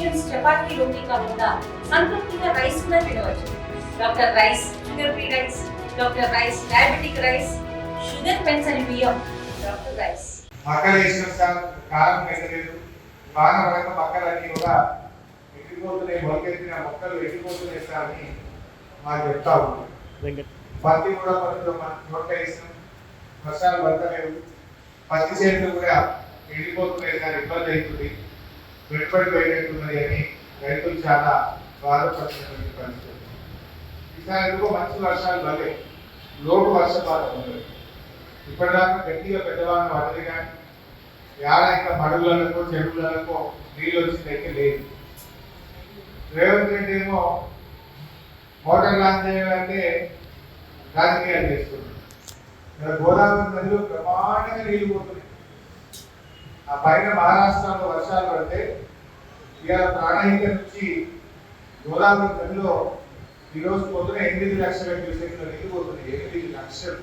Patients chapati రోటీ కాకుండా సంతృప్తిగా rice కూడా తినవచ్చు. Doctor rice sugar free rice doctor rice diabetic rice sugar పెంచని బియ్యం. డాక్టర్ రైస్ కారం పెట్టలేదు పడక మక్కలన్నీ కూడా ఎక్కిపోతున్నాయి మొలకెత్తిన మొక్కలు ఎక్కిపోతున్నాయి సార్ అని మాకు చెప్తా ఉన్నాం పత్తి కూడా నోట వేసినాం. వర్షాలు పడతలేవు. పత్తి చేతులు కూడా ఎండిపోతున్నాయి సార్ ఇబ్బంది అవుతుంది. పెట్టుబడి పోయినట్టున్నది అని రైతులు చాలా బాధపడుతున్నటువంటి పరిస్థితి. ఈసారి ఎందుకో మంచి వర్షాలు వల్లే లోటు వర్షపాతం ఉండదు ఇప్పటిదాకా గట్టిగా పెద్దవాళ్ళ పడదు కానీ ఏడ ఇంకా మడుగులకో చెరువులకో నీళ్ళు వచ్చింది లేదు. రేవంత్ రెడ్డి ఏమో మోటార్ లాంచ్ చేయాలంటే రాజకీయాలు చేస్తున్నారు. గోదావరి నదిలో ప్రమాణంగా నీళ్ళు పోతున్నాయి. ఆ పైన మహారాష్ట్రలో వర్షాలు పడితే ఇవాళ ప్రాణహిత నుంచి గోదావరి నదిలో ఈరోజు పొద్దున ఎనిమిది లక్షల క్యూసెక్ల నీళ్ళు పోతుంది ఎనిమిది లక్షలు.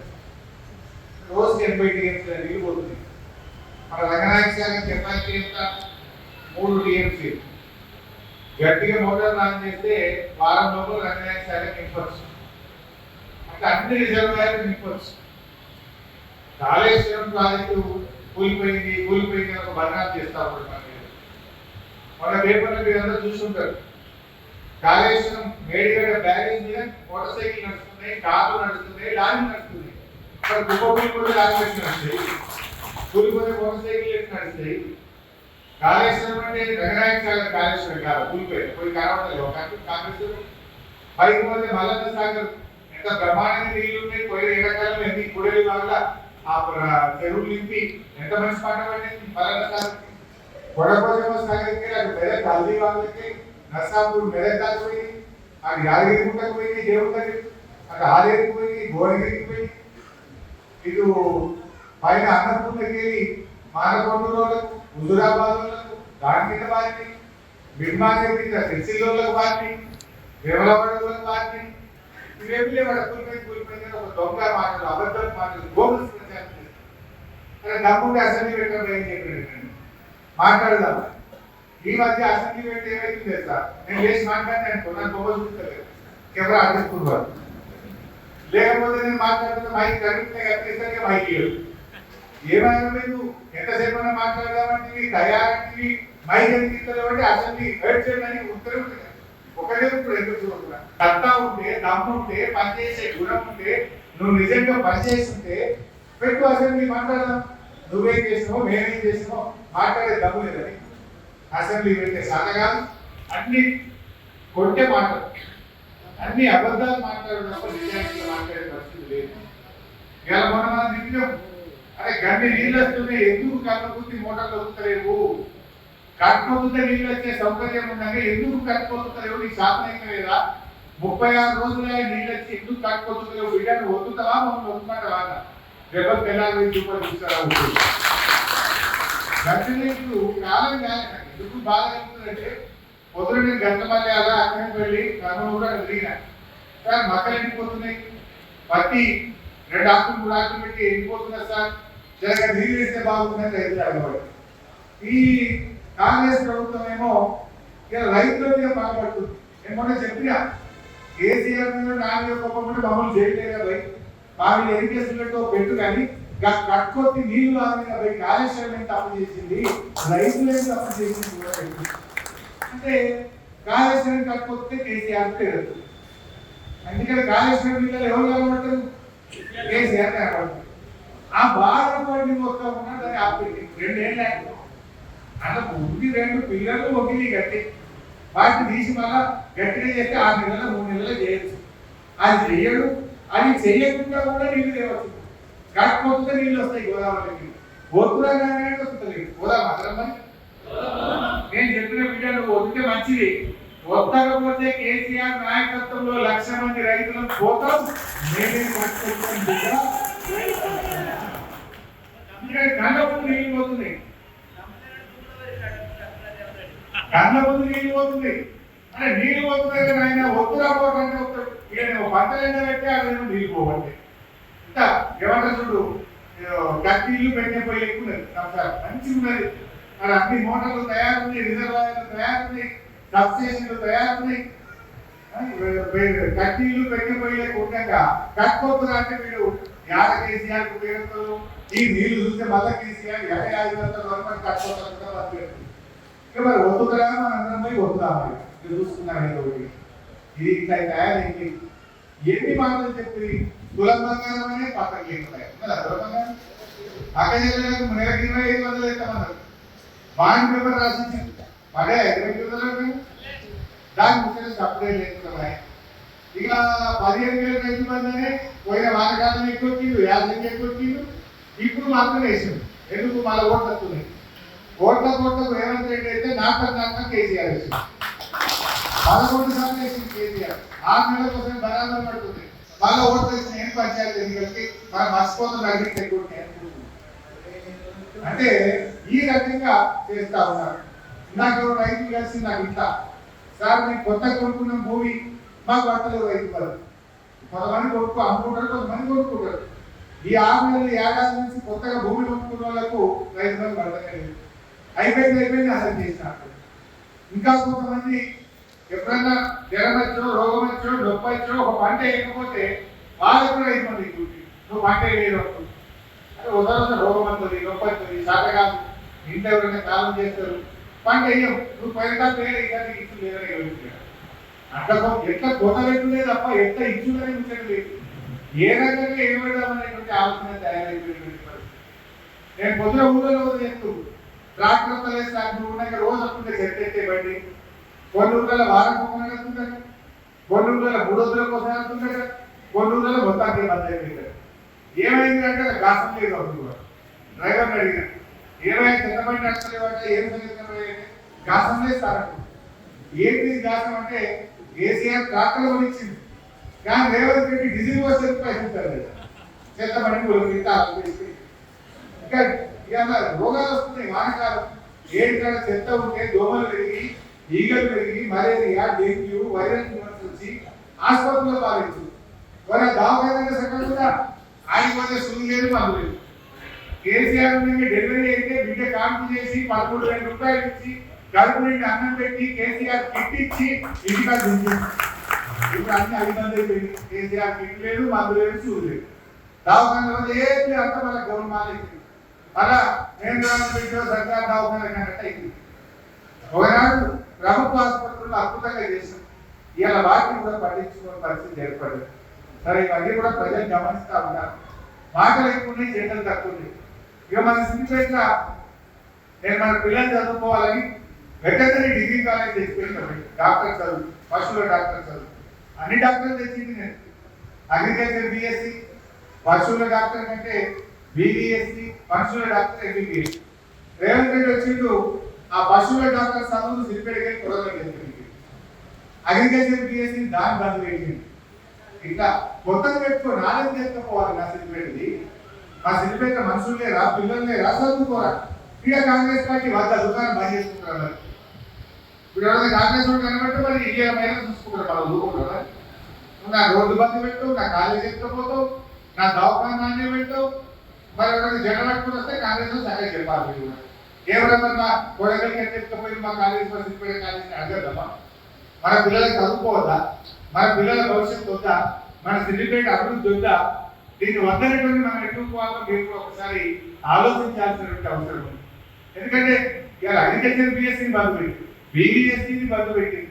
రోజుకి ఎనభై టీఎంసీల నీళ్ళు పోతుంది మన రంగనాయక శాఖ కెపాసిటీ ఎంత మూడు టీఎంసీ గట్టిగా మోటార్ లాంచ్ చేస్తే వారం లోపల రంగనాయక శాఖ నింపచ్చు. అంటే అన్ని రిజర్వాయర్లు నింపచ్చు. కాళేశ్వరం ప్రాజెక్టు కూలిపోయింది కూలిపోయింది అని ఒక బదనాలు చేస్తా ఉంటారు మన మీద. మన పేపర్లో మీరు అందరూ చూస్తుంటారు కాళేశ్వరం మేడిగడ్డ బ్యారేజ్ మీద మోటార్ సైకిల్ నడుస్తున్నాయి కార్లు నడుస్తున్నాయి లారీ నడుస్తున్నాయి. అక్కడ కుప్పపల్లి కూడా లారీ పెట్టి నడుస్తాయి కూలిపోతే మోటార్ సైకిల్ ఎట్టి నడుస్తాయి కాళేశ్వరం అంటే రంగనాయక సాగర్ కాళేశ్వరం కాదు కూలిపోయి పోయి కనబడలేదు ఒక కాంగ్రెస్ పైకి పోతే మల్లన్న సాగర్ ఎంత బ్రహ్మాండంగా నీళ్ళు ఉన్నాయి పోయిన ఎండాకాలం ఎన్ని కుడలి వల్ల ఆ చెరువు నింపి ఎంత మంచి పంట పండింది? మల్లన్న కొడపోజమ్మ సాగర్కి అది మెదక్ హల్దీ వాళ్ళకి నర్సాపూర్ మెదక్ దాకా పోయింది అది యాదగిరి గుట్టకు పోయింది దేవుడి దగ్గర అది ఆలేరికి పోయింది భువనగిరికి పోయింది ఇటు పైన అన్నపూర్ణకి మానకొండూరు వాళ్ళకు హుజురాబాద్ వాళ్ళకు దాని కింద బారిని బిడ్మాకే కింద సిరిసిల్లోళ్ళకు బారిని వేమలవాడ వాళ్ళకు బారిని ఇవేమి లేవు కూలిపోయి కూలిపోయింది ఒక దొంగ మాటలు అబద్ధాలు మాటలు గోగుల్స్ ప్రచారం చేస్తారు అక్కడ అసెంబ్లీ పెట్టడం ఏం చెప్పాడు మాట్లాడదాం. ఈ మధ్య అసెంబ్లీ పెట్టి ఏమైతుంది సార్ నేను లేచి మాట్లాడినాను నాకు గొప్ప చూస్తలేదు కెమెరా అడ్డుకున్నారు లేకపోతే నేను మాట్లాడుతున్న మైక్ కరెక్ట్గా కట్టేసరికి మైక్ ఏమైనా మీరు ఎంతసేపు మాట్లాడదామంటే తయారంటే మైక్ ఎందుకు అసెంబ్లీ హెడ్ చేయడానికి ఉత్తరం ఒకటే ఇప్పుడు ఎందుకు ఉంటే దమ్ము ఉంటే పనిచేసే గుణం ఉంటే నువ్వు నిజంగా పనిచేసి ఉంటే పెట్టు అసెంబ్లీ మాట్లాడదాం. నువ్వేం చేసినావు మేమేం చేసినావు మాట్లాడే దమ్ము లేదని అసెంబ్లీ పెట్టే సాధకాలు అన్ని కొట్టే మాటలు. అన్ని అబద్ధాలు మాట్లాడడం తప్ప నిజానికి మాట్లాడే పరిస్థితి లేదు. ఇలా మొన్న మనం దిగినాం అరే గండి నీళ్ళు వస్తున్నాయి. ఎందుకు కట్టుకుంటే మోటార్లు వస్తలేవు కట్టుకుంటే నీళ్ళు వచ్చే సౌకర్యం ఉండగా ఎందుకు కట్టుకోలేవు నీ శాతం లేదా? ముప్పై ఆరు రోజులు నీళ్ళు వచ్చి ఎందుకు కట్టుకోలేవు వీళ్ళని వద్దుతావా మమ్మల్ని వద్దుమంటావా అన్న. దెబ్బలు తెల్లారి చూపలు రూపాయలు ఇస్తారా? కాలం ఎందుకు బాధ కలుగుతుందంటే పొద్దున నేను గంట అలా అక్కడికి వెళ్ళి కర్నూలు కూడా తిరిగిన సార్ మక్కలు ఎండిపోతున్నాయి పత్తి రెండు ఆకులు మూడు ఆకులు పెట్టి ఎండిపోతున్నా సార్? జరగ నీళ్ళు వేస్తే బాగుంటుందని రైతులు అడగబడి ఈ కాంగ్రెస్ ప్రభుత్వం ఏమో ఇలా రైతుల మీద బాధపడుతుంది నేను మొన్న చెప్పిన కేసీఆర్ మీద నా మీద మమ్మల్ని చేయలేదు కదా మా ఏం చేస్తున్నట్టు పెట్టు కానీ గా- కట్టుకొచ్చి నీళ్ళు రాదు కదా కాళేశ్వరం ఏం తప్పు చేసింది? రైతులు ఏం తప్పు చేసింది? అంటే కాళేశ్వరం కట్టుకొస్తే కేసీఆర్ పేరు. అందుకని కాళేశ్వరం నీళ్ళు ఎవరు కనబడతారు? కేసీఆర్ కనబడతారు. ఆ బాధపడి మొత్తం ఉన్న దాన్ని ఆపింది రెండేళ్ళ అలా ఉంది రెండు పిల్లలు ఒకటి గట్టి. వాటిని తీసి మళ్ళా గట్టిగా చేస్తే ఆరు నెలల మూడు నెలలు చేయొచ్చు. అది చెయ్యడు. అది చెయ్యకుండా కూడా నీళ్ళు తేవచ్చు. కాకపోతే నీళ్ళు వస్తాయి గోదావరికి ఒత్తురా కానీ వస్తుంది గోదావరి మాత్రం మరి? నేను చెప్పిన బిడ్డలు వదిలితే మంచిది. వద్దకపోతే కేసీఆర్ నాయకత్వంలో లక్ష మంది రైతులను పోతాం. నేనే పట్టుకుంటాం బిడ్డ నీళ్ళు పోతున్నాయి. కన్న ముందు నీళ్ళు పోతుంది. అంటే నీళ్ళు పోతున్నాయి కానీ ఆయన ఒత్తురా పోవడానికి వస్తాడు ఇక పంటలు ఎండ పెట్టి అక్కడ నీళ్ళు పోవండి. ఇంకా ఏమంటారు చూడు కత్తి ఇల్లు పెట్టే పోయి ఎక్కువ ఉన్నది ఉన్నది. మరి అన్ని మోటార్లు తయారున్నాయి రిజర్వాయర్లు తయారున్నాయి సబ్ స్టేషన్లు తయారున్నాయి. ఆ, వే- వే- కట్టీలు పెట్టిపోయే ఉండగా కట్టుకోకుండా అంటే వీడు యాడ కేసీఆర్ ఉపయోగిస్తారు ఈ నీళ్ళు చూస్తే మళ్ళీ కేసీఆర్ ఎనభై ఐదు వందల రూపాయలు కట్టుకోవాలి ఇక మరి వద్దుకురా మన అందరం పోయి వద్దుదా మరి ఇది చూసుకున్నాం ఏదో ఒకటి ఇది ఇట్లా తయారైంది ఎన్ని మాటలు చెప్పి కులం బంగారం అనే పక్కన లేకున్నాయి ఉన్నదా కులం బంగారం అక్కడ నెలకు నెలకు ఇరవై ఐదు వందలు ఇస్తామన్నారు బాండ్ పేపర్ రాసి పడే ఇరవై ఐదు వందలు దాని ముఖ్యంగా సప్లై లేకున్నాయి ఇక పదిహేను వేల రైతు బంధనే పోయిన వానకాలం ఎక్కువ వచ్చిండు యాభైకి ఎక్కువ వచ్చిండు ఇప్పుడు మాత్రం వేసిండు ఎందుకు మళ్ళీ ఓట్లు వస్తున్నాయి కోట్ల కోట్లకు రేవంత్ రెడ్డి అయితే నాకు నాకు కేసీఆర్ వేసిండు పదకొండు సార్లు వేసింది కేసీఆర్. ఆరు నెలల కోసం బరాబర్ పడుతుంది. మళ్ళీ ఓట్లు వేసిన ఏం పంచాయతీ ఎన్నికలకి మనం మర్చిపోతున్న అడిగితే అంటే ఈ రకంగా చేస్తా ఉన్నారు. నాకు రైతులు కలిసి నాకు ఇంత. సార్ మేము కొత్త కొనుక్కున్న భూమి మాకు పట్టలేదు రైతు పదవి. కొంతమంది కొనుక్కు అమ్ముకుంటారు కొంతమంది కొనుక్కుంటారు. ఈ ఆరు నెలలు ఏడాది నుంచి కొత్తగా భూమి కొనుక్కున్న వాళ్ళకు రైతు పదవి పడలేదు అయిపోయింది అయిపోయింది అసలు చేసినట్టు ఇంకా కొంతమంది ఎప్పుడన్నా జ్వరం వచ్చో రోగం వచ్చో నొప్పి వచ్చో ఒక పంట వేయకపోతే వాళ్ళకు కూడా రైతు డ్యూటీ. నువ్వు పంట వేయడం అంటే ఉదాహరణ రోగం వస్తుంది నొప్పి వస్తుంది శాతకాలం ఇంట్లో ఎవరైనా కాలం చేస్తారు. పంట వేయం నువ్వు పైన పేరు ఇంకా నీకు ఇచ్చు లేదని గెలుగుతాడు అట్లా ఎట్లా కొత్త పెట్టులే తప్ప ఎట్లా ఇచ్చుదని ముచ్చట ఏ రకంగా ఏం పెడదామనేటువంటి ఆలోచన తయారైపోయినటువంటి పరిస్థితి. నేను పొద్దున ఊళ్ళో చెప్తూ రాకపోతే తలేసి నాకు ఉన్నాక రోజు వస్తుంటే సెట్ అయితే బండి? కొన్ని ఊళ్ళలో వారం ఒకసారి వస్తుంటారు కొన్ని ఊళ్ళలో మూడు వందలకు ఒకసారి కదా. కొన్ని ఊళ్ళలో మొత్తానికి బంద్ అయిపోయింటారు ఏమైంది అంటే గాసం లేదు అవుతుంది కూడా. డ్రైవర్ అడిగిన ఏమైనా చిన్నపడి నడచలేవంటే ఏం జరిగింది గాసం లేదు సార్ ఏంటి ఈ గాసం అంటే కేసీఆర్ ట్రాక్టర్ కొనిచ్చింది కానీ రేవంత్ రెడ్డి డీజిల్ వచ్చే ప్రయత్నిస్తారు చెత్తపడి ఇంత ఇంకా ఇవాళ రోగాలు వస్తున్నాయి వానకాలం ఏడికాడ చెత్త ఉంటే దోమలు పెరిగి ఈగలు పెరిగి మలేరియా డెంగ్యూ వైరల్ ఫీవర్స్ వచ్చి ఆసుపత్రిలో పాలించు మరి దవాఖాన కూడా ఆగిపోతే సులు లేదు మందు లేదు కేసీఆర్ నుండి డెలివరీ అయితే బిడ్డ కాంపు చేసి పదమూడు వేల రూపాయలు ఇచ్చి కడుపు నుండి అన్నం పెట్టి కేసీఆర్ కిట్ ఇచ్చి ఇంటికాడ దించింది ఇప్పుడు అన్ని అభినందన అయిపోయింది కేసీఆర్ కిట్ లేదు మందు లేదు చూడలేదు దావకాయ దవాఖాన ఏది అంత మన గవర్నమెంట్ అలా నేను పెట్టిన సర్కార్ దవాఖాన అయింది ఒకనాడు ప్రభుత్వ ఆసుపత్రుల్లో అద్భుతంగా చేశాం ఇలా వాటిని కూడా పట్టించుకునే పరిస్థితి ఏర్పడదు సరే ఇవన్నీ కూడా ప్రజలు గమనిస్తా ఉన్నారు. మాటలు ఎక్కువ ఉన్నాయి చేతలు తక్కువ ఉన్నాయి ఇక మన సిద్ధిపేట నేను మన పిల్లలు చదువుకోవాలని వెటర్నరీ డిగ్రీ కాలేజ్ తెచ్చిపోయినాం డాక్టర్ చదువు పశువుల డాక్టర్ చదువు. అన్ని డాక్టర్లు తెచ్చింది నేను. అగ్రికల్చర్ బిఎస్సి పశువుల డాక్టర్ కంటే బీబీఎస్సి పశువుల డాక్టర్ ఎంబీబీఎస్ రేవంత్ రెడ్డి వచ్చిండు ఆ పశువుల డాక్టర్ చదువును సిరిపెడికి కుదరలేదు అగ్రికల్చర్ బిఎస్సి దాని బంద్ పెట్టింది ఇట్లా కొత్తగా పెట్టుకో నాలుగు తెచ్చుకోవాలి నా సిరిపేటది మా సిరిపేట మనుషులు లేరా పిల్లలు లేరా చదువుకోరా. ఇక కాంగ్రెస్ పార్టీ వద్ద దుకాణం బంద్ చేసుకుంటారు ఇప్పుడు ఎవరైనా కాంగ్రెస్ వాడు కనబడితే మరి ఇండియా పైన చూసుకుంటారు మనం ఊరుకుంటారు నా రోడ్డు బంద్ పెట్టు నా కాలేజీ ఎత్తుకపోతావు నా దవాఖాన పెట్టావు మరి ఎవరైనా జగన్ పట్టుకుని వస్తే కాంగ్రెస్ సరే చెప్పాలి. మీరు ఎవరైనా మా కొడగలికి ఎత్తుకపోయి మా కాలేజీ మా సిరిపేట కాలేజీని అడగద్దామా మన పిల్లలకు చదువుకోవద్దా? మన పిల్లల భవిష్యత్తు వద్దా? మన సిద్ధిపేట అభివృద్ధి వద్దా? దీన్ని వద్దనటువంటి మనం ఎదుర్కోవాలో మీరు ఒకసారి ఆలోచించాల్సినటువంటి అవసరం ఉంది. ఎందుకంటే ఇవాళ అగ్రికల్చర్ బిఎస్సీని బంద్ పెట్టి బీబీఎస్సీని బంద్ పెట్టి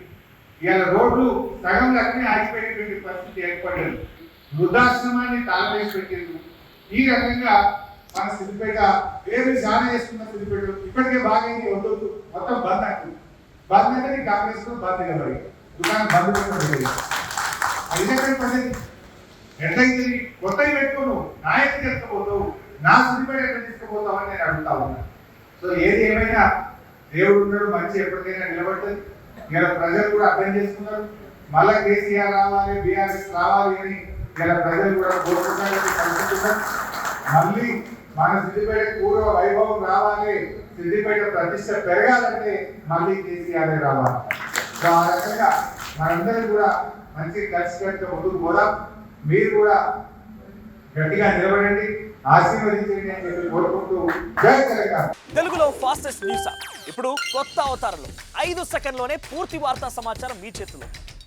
ఇవాళ రోడ్లు సగం లెక్కనే ఆగిపోయినటువంటి పరిస్థితి ఏర్పడింది వృద్ధాశ్రమాన్ని తాళవేసి పెట్టింది ఈ రకంగా మన సిద్దిపేట ఏమి చాలా చేస్తున్న సిద్దిపేట ఇప్పటికే బాగా వద్దు మొత్తం బంద్ అంటుంది. బంద్ అంటే కాంగ్రెస్ కూడా బంద్ కలవాలి దుకాణం బంద్ పెట్టడం అయినటువంటి పద్ధతి కొత్తవి పెట్టుకోను. నా ఎక్కడ తీసుకుపోతావు నా సిద్దిపేట ఎక్కడ తీసుకుపోతావు అని నేను అడుగుతా ఉన్నా. సో ఏది ఏమైనా దేవుడు ఉన్నాడు మంచి ఎప్పటికైనా నిలబడుతుంది ఇలా ప్రజలు కూడా అర్థం చేసుకున్నారు. మళ్ళా కేసీఆర్ రావాలి బీఆర్ఎస్ రావాలి అని ఇలా ప్రజలు కూడా కోరుకుంటారు కలుసుకుంటారు మళ్ళీ మన సిద్దిపేట పూర్వ వైభవం రావాలి. సిద్దిపేట ప్రతిష్ట పెరగాలంటే మళ్ళీ కేసీఆర్ రావాలి. సో ఆ రకంగా మనందరం కూడా మంచి కలిసికట్టుగా ముందుకు పోదాం. మీరు కూడా గట్టిగా నిలబడండి. ఆశీర్వదించండి అని చెప్పి కోరుకుంటూ జై తెలంగాణ. తెలుగులో ఫాస్టెస్ట్ న్యూస్ ఇప్పుడు కొత్త అవతారంలో ఐదు సెకండ్లోనే పూర్తి వార్తా సమాచారం మీ చేతిలో.